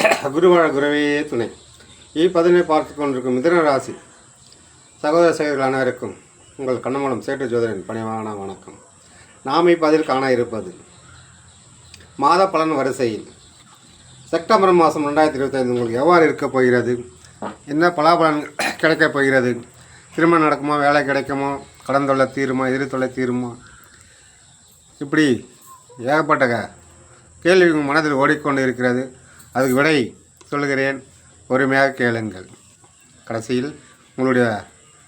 குருவாழ குருவே துணை. இப்பதனை பார்த்து கொண்டிருக்கும் மிதன ராசி. சகோதர சகோதரர்கள் அனைவருக்கும் உங்கள் கண்ணமலம் சேட்டு ஜோதரின் பணிவான வணக்கம். நாம் இப்பதில் காண இருப்பது மாத பலன் வரிசையில். செப்டம்பர் மாதம் ரெண்டாயிரத்தி இருபத்தைந்து உங்களுக்கு எவ்வாறு இருக்கப் போகிறது? என்ன பலாபலன் கிடைக்கப் போகிறது? திருமணம் நடக்குமா? வேலை கிடைக்குமா? கடன் தொல்லை தீருமா? எதிரி தொல்லை தீருமா? இப்படி ஏகப்பட்ட கேள்வி உங்கள் மனதில் ஓடிக்கொண்டு இருக்கிறது அதுக்கு விடை சொல்லுகிறேன். பொறுமையாக கேளுங்கள். கடைசியில் உங்களுடைய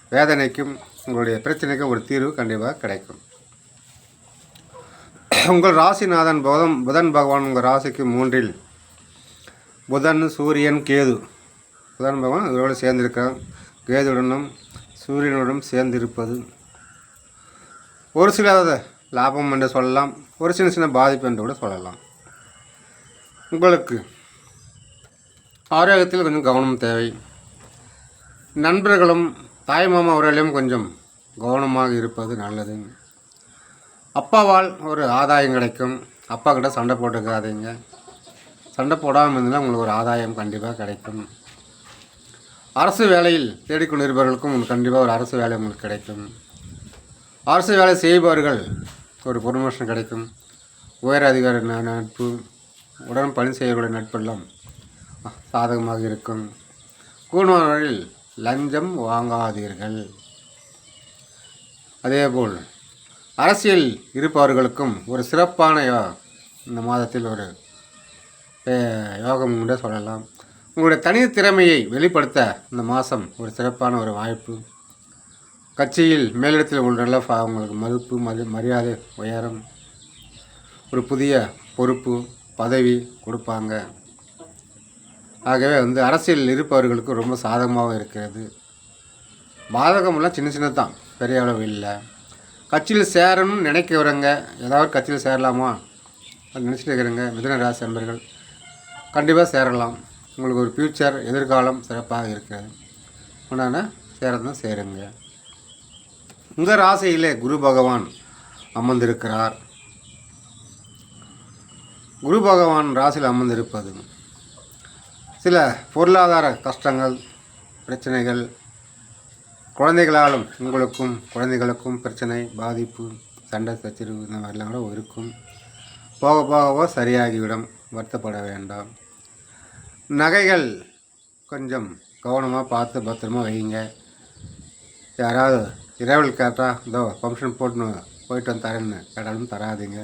வேதனைக்கும் உங்களுடைய பிரச்சனைக்கும் ஒரு தீர்வு கண்டிப்பாக கிடைக்கும். உங்கள் ராசிநாதன் புதன் புதன் பகவான் உங்கள் ராசிக்கு மூன்றில். புதன் சூரியன் கேது. புதன் பகவான் இதோடு சேர்ந்திருக்கிறான் கேதுடனும் சூரியனுடன் சேர்ந்திருப்பது. ஒரு சில லாபம் என்று சொல்லலாம். ஒரு சின்ன சின்ன பாதிப்பு என்று கூட சொல்லலாம். உங்களுக்கு ஆரோக்கியத்தில் கொஞ்சம் கவனம் தேவை. நண்பர்களும் தாய்மாமா அவர்களையும் கொஞ்சம் கவனமாக இருப்பது நல்லது. அப்பாவால் ஒரு ஆதாயம் கிடைக்கும். அப்பா கிட்ட சண்டை போட்டுக்காதீங்க. சண்டை போடாமல் இருந்தால் உங்களுக்கு ஒரு ஆதாயம் கண்டிப்பாக கிடைக்கும். அரசு வேலையில் தேடிக்கொண்டிருப்பவர்களுக்கும் உங்களுக்கு கண்டிப்பாக ஒரு அரசு வேலை உங்களுக்கு கிடைக்கும். அரசு வேலை செய்பவர்கள் ஒரு ப்ரொமோஷன் கிடைக்கும். உயர் அதிகாரி நட்பு உடன் பணி செய்யக்கூடிய நட்பெல்லாம் சாதகமாக இருக்கும். கூடுமானவரில் லஞ்சம் வாங்காதீர்கள். அதேபோல் அரசியல் இருப்பவர்களுக்கும் ஒரு சிறப்பான யோ இந்த மாதத்தில் ஒரு யோகம் கூட சொல்லலாம். உங்களுடைய தனி திறமையை வெளிப்படுத்த இந்த மாதம் ஒரு சிறப்பான ஒரு வாய்ப்பு. கட்சியில் மேலிடத்தில் உள்ள அவங்களுக்கு மதிப்பு மதி மரியாதை உயரம் ஒரு புதிய பொறுப்பு பதவி கொடுப்பாங்க. ஆகவே வந்து அரசியலில் இருப்பவர்களுக்கு ரொம்ப சாதகமாக இருக்கிறது. பாதகமெல்லாம் சின்ன சின்ன தான் பெரிய அளவு இல்லை. கட்சியில் சேரணும்னு நினைக்கிறவங்க ஏதாவது கட்சியில் சேரலாமா? அது நினச்சிட்டு இருக்கிறவங்க மிதன ராசி நண்பர்கள் கண்டிப்பாக சேரலாம். உங்களுக்கு ஒரு ஃப்யூச்சர் எதிர்காலம் சிறப்பாக இருக்கிறது. உண்டான சேரதான் சேருங்க. உங்கள் ராசியிலே குரு பகவான் அமர்ந்திருக்கிறார். குரு பகவான் ராசியில் அமர்ந்திருப்பது சில பொருளாதார கஷ்டங்கள் பிரச்சனைகள் குழந்தைகளாலும் உங்களுக்கும் குழந்தைகளுக்கும் பிரச்சனை பாதிப்பு சண்டை சச்சரிவு இந்த மாதிரிலாம் கூட இருக்கும். போக போகவோ சரியாகிவிடும். வருத்தப்பட வேண்டாம். நகைகள் கொஞ்சம் கவனமாக பார்த்து பத்திரமா வைங்க யாராவது இரவல் கேட்டால் இதோ ஃபங்க்ஷன் போட்டுன்னு போயிட்டு வந்து தரேன்னு. கேட்டாலும் தராதீங்க.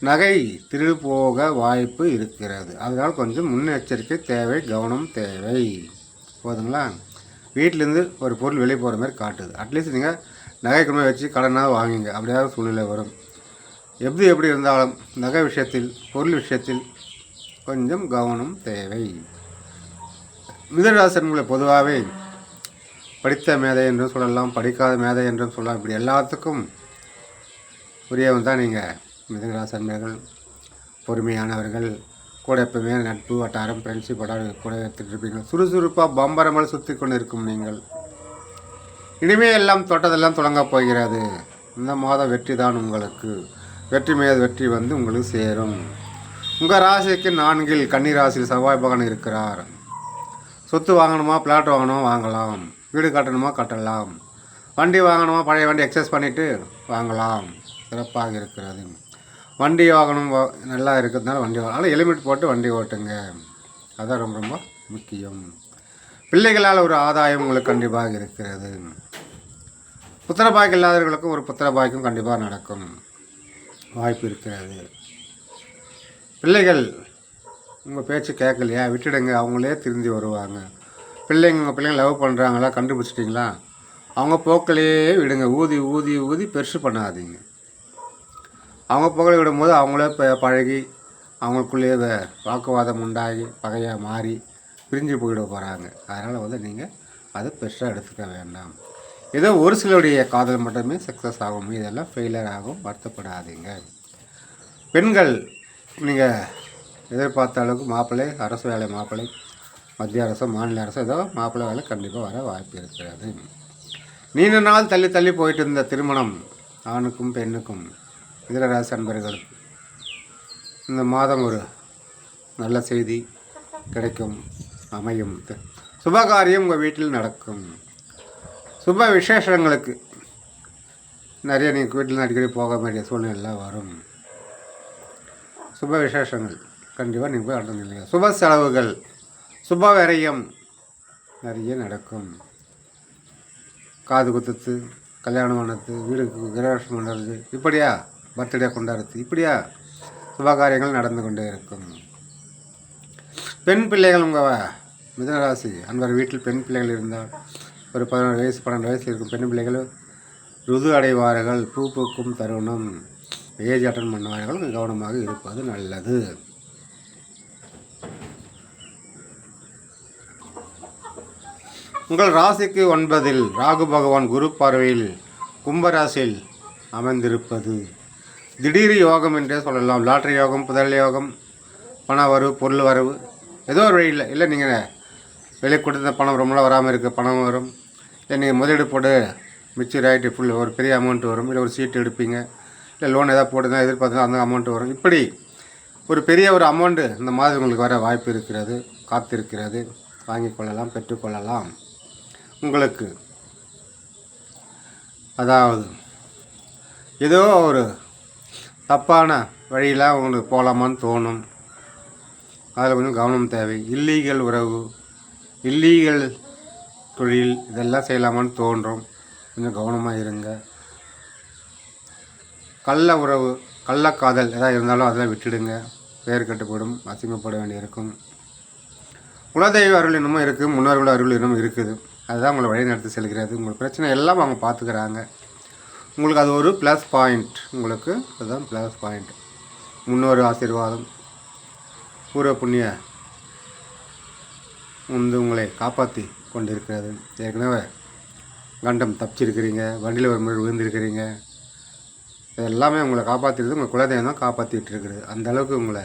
நகை திருடு போக வாய்ப்பு இருக்கிறது. அதனால் கொஞ்சம் முன்னெச்சரிக்கை தேவை கவனம் தேவை. போதுங்களா? வீட்டிலேருந்து ஒரு பொருள் வெளியே போகிற மாதிரி காட்டுது. அட்லீஸ்ட் நீங்கள் நகை கொண்டு வச்சு கடனாக வாங்குங்க. அப்படியாவது சூழ்நிலை வரும். எப்படி எப்படி இருந்தாலும் நகை விஷயத்தில் பொருள் விஷயத்தில் கொஞ்சம் கவனம் தேவை. மிதராசன்களை பொதுவாகவே படித்த மேதை என்றும் சொல்லலாம் படிக்காத மேதை என்றும் சொல்லலாம். இப்படி எல்லாத்துக்கும் உரியவன் தான் நீங்கள் மிதராசன்மைகள் பொறுமையானவர்கள் கூட எப்பவுமே நட்பு வட்டாரம் ஃப்ரெண்ட்ஷிப் வட்டாரம் கூட எடுத்துகிட்டு இருப்பீங்க. சுறுசுறுப்பாக பம்பரமல் சுற்றி கொண்டு இருக்கும் நீங்கள். இனிமே எல்லாம் தொட்டதெல்லாம் தொடங்கப் போகிறது. இந்த மாதம் வெற்றி தான் உங்களுக்கு. வெற்றி மீது வெற்றி வந்து உங்களுக்கு சேரும். உங்கள் ராசிக்கு நான்கில் கன்னி ராசியில் செவ்வாய் பகவான் இருக்கிறார். சொத்து வாங்கணுமா பிளாட் வாங்கணுமா வாங்கலாம். வீடு கட்டணுமா கட்டலாம். வண்டி வாங்கணுமா பழைய வண்டி எக்ஸஸ் பண்ணிவிட்டு வாங்கலாம். சிறப்பாக இருக்கிறது. வண்டி வாகனம் நல்லா இருக்கிறதுனால வண்டி வாங்கலாம் அதனால் ஹெல்மெட் போட்டு வண்டி ஓட்டுங்க. அதான் ரொம்ப ரொம்ப முக்கியம். பிள்ளைகளால் ஒரு ஆதாயம் உங்களுக்கு கண்டிப்பாக இருக்கிறது. புத்திர பாய்க்கு இல்லாதவர்களுக்கும் ஒரு புத்திர பாய்க்கும் கண்டிப்பாக நடக்கும். வாய்ப்பு இருக்கிறது. பிள்ளைகள் உங்கள் பேச்சு கேட்கலையா? விட்டுடுங்க. அவங்களே திருந்தி வருவாங்க. பிள்ளைங்க உங்கள் பிள்ளைங்க லவ் பண்ணுறாங்களா கண்டுபிடிச்சிட்டிங்களா? அவங்க போக்கிலேயே விடுங்க. ஊதி ஊதி ஊதி பெருசு பண்ணாதீங்க. அவங்க போக்கில் விடும்போது அவங்களே இப்போ பழகி அவங்களுக்குள்ளேயே வாக்குவாதம் உண்டாகி பகையாக மாறி பிரிஞ்சு போயிட போகிறாங்க அதனால் வந்து நீங்கள் அதை பெருசாக எடுத்துக்க வேண்டாம். ஏதோ ஒரு சிலருடைய காதல் மட்டுமே சக்ஸஸ் ஆகும். இதெல்லாம் ஃபெயிலியர் ஆகும். வருத்தப்படாதீங்க. பெண்கள் நீங்கள் எதிர்பார்த்த அளவுக்கு மாப்பிள்ளை அரசு வேலை மாப்பிள்ளை மத்திய அரசு மாநில அரசு ஏதோ மாப்பிள்ளை வேலை கண்டிப்பாக வர வாய்ப்பு இருக்கிறது. நீண்ட நாள் தள்ளி தள்ளி போயிட்டு இருந்த திருமணம் ஆணுக்கும் பெண்ணுக்கும் இதர ராசி அன்பர்களுக்கு இந்த மாதம் ஒரு நல்ல செய்தி கிடைக்கும் அமையும். சுபகாரியம் உங்கள் வீட்டில் நடக்கும். சுப விசேஷங்களுக்கு நிறைய நீங்கள் வீட்டில் அடிக்கடி போக வேண்டிய சூழ்நிலைலாம் வரும். சுப விசேஷங்கள் கண்டிப்பாக நீங்கள் போய் அட்டன் சுப செலவுகள் சுப விரயம் நிறைய நடக்கும். காது குத்துத்து கல்யாணம் பண்ணது வீடுக்கு கிரகணம் பண்ணுறது இப்படியா? பர்த்டே கொண்டாடுறது. இப்படியா சுபகாரியங்கள் நடந்து கொண்டே இருக்கும். பெண் பிள்ளைகள் உங்கள் மிதனராசி அன்பர் வீட்டில் பெண் பிள்ளைகள் இருந்தால் ஒரு பதினொரு வயசு பன்னெண்டு வயசு இருக்கும் பெண் பிள்ளைகள் ருது அடைவார்கள். பூ பூக்கும் தருணம் ஏஜ் அட்டன் பண்ணுவார்கள். கவனமாக இருப்பது நல்லது. உங்கள் ராசிக்கு ஒன்பதில் ராகு பகவான் குரு பார்வையில் கும்பராசியில் அமைந்திருப்பது. திடீர் யோகம் என்றே சொல்லலாம். லாட்ரி யோகம் புதல் யோகம் பண வரவு பொருள் வரவு. ஏதோ ஒரு வழியில் இல்லை நீங்கள் வெளியே கொடுத்த பணம் ரொம்ப நாள் வராமல் இருக்குது பணம் வரும். இல்லை நீங்கள் முதலீடு போட்டு மிச்சர் ஆகிட்டு ஃபுல் ஒரு பெரிய அமௌண்ட் வரும். இல்லை ஒரு சீட்டு எடுப்பீங்க. இல்லை லோன் எதாவது போட்டு எதிர்பார்த்தா அந்த அமௌண்ட் வரும். இப்படி ஒரு பெரிய ஒரு அமௌண்ட்டு இந்த மாதிரி உங்களுக்கு வர வாய்ப்பு இருக்கிறது காத்திருக்கிறது. வாங்கி கொள்ளலாம் பெற்றுக்கொள்ளலாம் உங்களுக்கு அதாவது ஏதோ ஒரு தப்பான வழியில் உங்களுக்கு போகலாமான்னு தோணும். அதில் கொஞ்சம் கவனம் தேவை. இல்லீகல் உறவு இல்லீகல் தொழில் இதெல்லாம் செய்யலாமான்னு தோன்றும். கொஞ்சம் கவனமாக இருங்க. கள்ள உறவு கள்ளக்காதல் எதாவது இருந்தாலும் அதெல்லாம் விட்டுடுங்க. பெயர் கட்டுப்படும் அசிங்கப்பட வேண்டியிருக்கும். குலதெய்வ அருள் இன்னமும் இருக்குது முன்னோர்கள் அருள் இன்னமும் இருக்குது. அதுதான் உங்களை வழி நடத்தி செல்கிறது. உங்களுக்கு பிரச்சனை எல்லாம் அவங்க பார்த்துக்கிறாங்க. உங்களுக்கு அது ஒரு ப்ளஸ் பாயிண்ட் உங்களுக்கு அதுதான் ப்ளஸ் பாயிண்ட் முன்னோர் ஆசீர்வாதம். பூர்வ புண்ணிய வந்து உங்களை காப்பாற்றி கொண்டிருக்கிறது. ஏற்கனவே கண்டம் தப்பிச்சிருக்கிறீங்க. வண்டியில் ஒரு முறை விழுந்திருக்கிறீங்க. எல்லாமே உங்களை காப்பாற்றிடுது உங்கள் குலதெய்வம் தான் காப்பாற்றிட்டு இருக்குது. அந்த அளவுக்கு உங்களை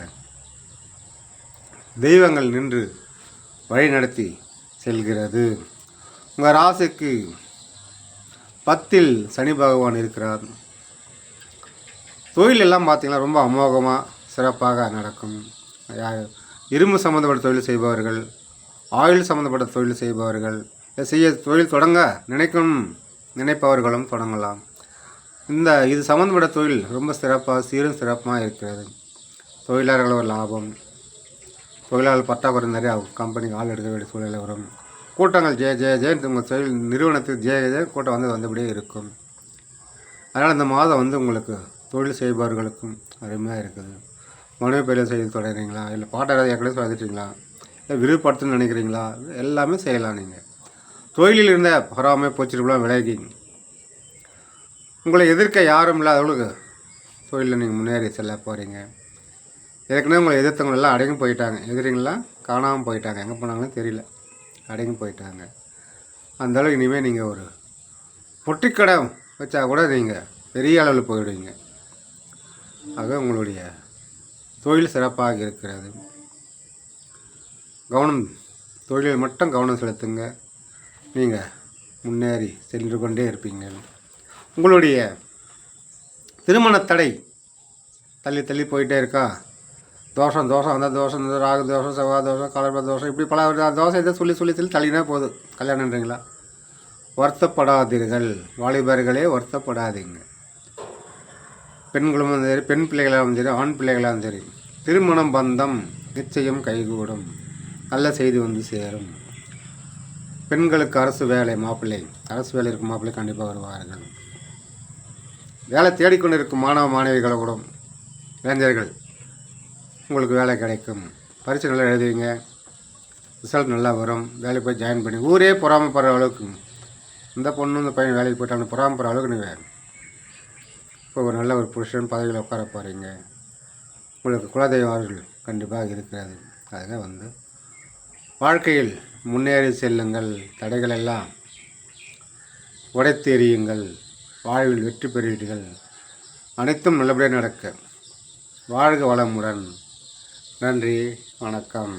தெய்வங்கள் நின்று வழி நடத்தி செல்கிறது. உங்கள் ராசிக்கு பத்தில் சனி பகவான் இருக்கிறார். தொழிலெல்லாம் பார்த்தீங்கன்னா ரொம்ப அமோகமாக சிறப்பாக நடக்கும். இரும்பு சம்மந்தப்பட்ட தொழில் செய்பவர்கள் ஆயில் சம்மந்தப்பட்ட தொழில் செய்பவர்கள் செய்ய தொழில் தொடங்க நினைக்கும் நினைப்பவர்களும் தொடங்கலாம். இந்த இது சம்மந்தப்பட்ட தொழில் ரொம்ப சிறப்பாக சீரும் சிறப்பாக இருக்கிறது. தொழிலாளர்கள் ஒரு லாபம். தொழிலாளர் பற்றாக்குறை நிறைய கம்பெனிக்கு ஆள் எடுக்க வேண்டிய சூழ்நிலை வரும். கூட்டங்கள் ஜெய ஜெய ஜெயன் உங்கள் தொழில் நிறுவனத்துக்கு ஜெய ஜெய கூட்டம் வந்து வந்தபடியே இருக்கும். அதனால் இந்த மாதம் வந்து உங்களுக்கு தொழில் செய்பவர்களுக்கும் அருமையாக இருக்குது. மனைவி பேரில் செய்து தொடங்குறீங்களா இல்லை பாட்டை ஏற்கனவே சொல்லிட்டீங்களா? இல்லை விரிவுபடுத்தணும்னு நினைக்கிறீங்களா? எல்லாமே செய்யலாம் நீங்கள் தொழிலில் இருந்த பொறாமை போச்சிருப்பெல்லாம் விலகி உங்களை எதிர்க்க யாரும் இல்லாதவங்களுக்கு தொழிலில் நீங்கள் முன்னேறி செல்ல போகிறீங்க ஏற்கனவே உங்களை எதிர்த்தவங்களெல்லாம் அடங்கி போயிட்டாங்க. எதிரிங்களாம் காணாமல் போயிட்டாங்க. எங்கே போனாங்கன்னு தெரியல. அடங்கி போயிட்டாங்க. அந்தளவுக்கு இனிமேல் நீங்கள் ஒரு பொட்டிக்கடை வச்சா கூட நீங்கள் பெரிய அளவில் போயிடுவீங்க. ஆக உங்களுடைய தொழில் சிறப்பாக இருக்கிறது. கவனம் தொழிலில் மட்டும் கவனம் செலுத்துங்க. நீங்கள் முன்னேறி சென்று கொண்டே இருப்பீங்க உங்களுடைய திருமண தடை தள்ளி தள்ளி போயிட்டே இருக்கா? தோஷம் தோஷம் வந்தால் தோஷம் இந்த ராகு தோஷம் செவ்வாய் தோஷம் கலர்ப தோஷம் இப்படி பல தோஷம் தோசை இதை சொல்லி சொல்லி சொல்லி தள்ளினா போதும். கல்யாணன்றீங்களா? வருத்தப்படாதீர்கள். வாலிபர்களே வருத்தப்படாதீங்க. பெண்களும் சரி பெண் பிள்ளைகளாகவும் சரி ஆண் பிள்ளைகளாகவும் சரி திருமணம் பந்தம் நிச்சயம் கைகூடும். நல்ல செய்தி வந்து சேரும். பெண்களுக்கு அரசு வேலை மாப்பிள்ளை. அரசு வேலை இருக்கும் மாப்பிள்ளை கண்டிப்பாக வருவார்கள். வேலை தேடிக்கொண்டிருக்கும் மாணவ மாணவிகளை கூட இளைஞர்கள் உங்களுக்கு வேலை கிடைக்கும். பரிசு நல்லா எழுதுவீங்க. ரிசல்ட் நல்லா வரும். வேலைக்கு போய் ஜாயின் பண்ணி ஊரே பொறாமப்படுற அளவுக்கு. இந்த பொண்ணு இந்த பையன் வேலைக்கு போயிட்டாங்க பொறாமப்படுற அளவுக்கு நீங்கள் இப்போ ஒரு நல்ல ஒரு புருஷன் பதவியில் உட்கார போகிறீங்க உங்களுக்கு குலதெய்வம் அவர்கள் கண்டிப்பாக இருக்கிறது. அதுக்காக வந்து வாழ்க்கையில் முன்னேறி செல்லுங்கள். தடைகள் எல்லாம் உடைத்து எறியுங்கள் வாழ்வில் வெற்றி பெறுவீர்கள். அனைத்தும் நல்லபடியாக நடக்க. வாழ்க வளமுடன். நன்றி வணக்கம்.